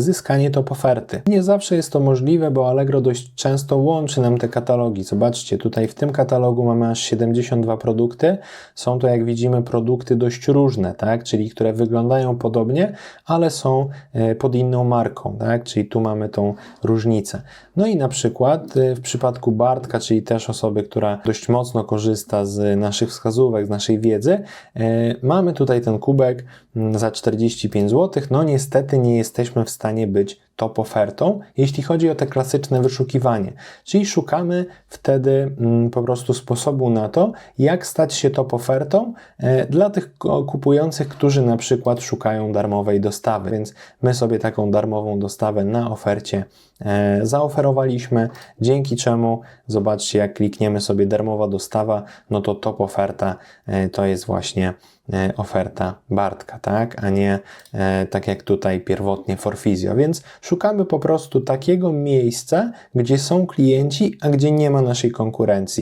zyskanie top oferty. Nie zawsze jest to możliwe, bo Allegro dość często łączy nam te katalogi. Zobaczcie, tutaj w tym katalogu mamy aż 72 produkty. Są to, jak widzimy, produkty dość różne, tak? czyli które wyglądają podobnie, ale są e, pod inną marką, tak? czyli tu mamy tą różnicę. No i na przykład e, w przypadku Bartka, czyli też osoby, która dość mocno korzysta z naszych wskazówek, z naszej wiedzy, e, mamy tutaj ten kubek mm, za 45 zł. No niestety nie jesteśmy w stanie być top ofertą, jeśli chodzi o te klasyczne wyszukiwanie. Czyli szukamy wtedy mm, po prostu sposobu na to, jak stać się top ofertą e, dla tych kupujących, którzy na przykład szukają darmowej dostawy. Więc my sobie taką darmową dostawę na ofercie e, zaoferowaliśmy, dzięki czemu zobaczcie, jak klikniemy sobie darmowa dostawa, no to top oferta e, to jest właśnie oferta Bartka, tak? A nie tak jak tutaj pierwotnie Forfizio. Więc szukamy po prostu takiego miejsca, gdzie są klienci, a gdzie nie ma naszej konkurencji.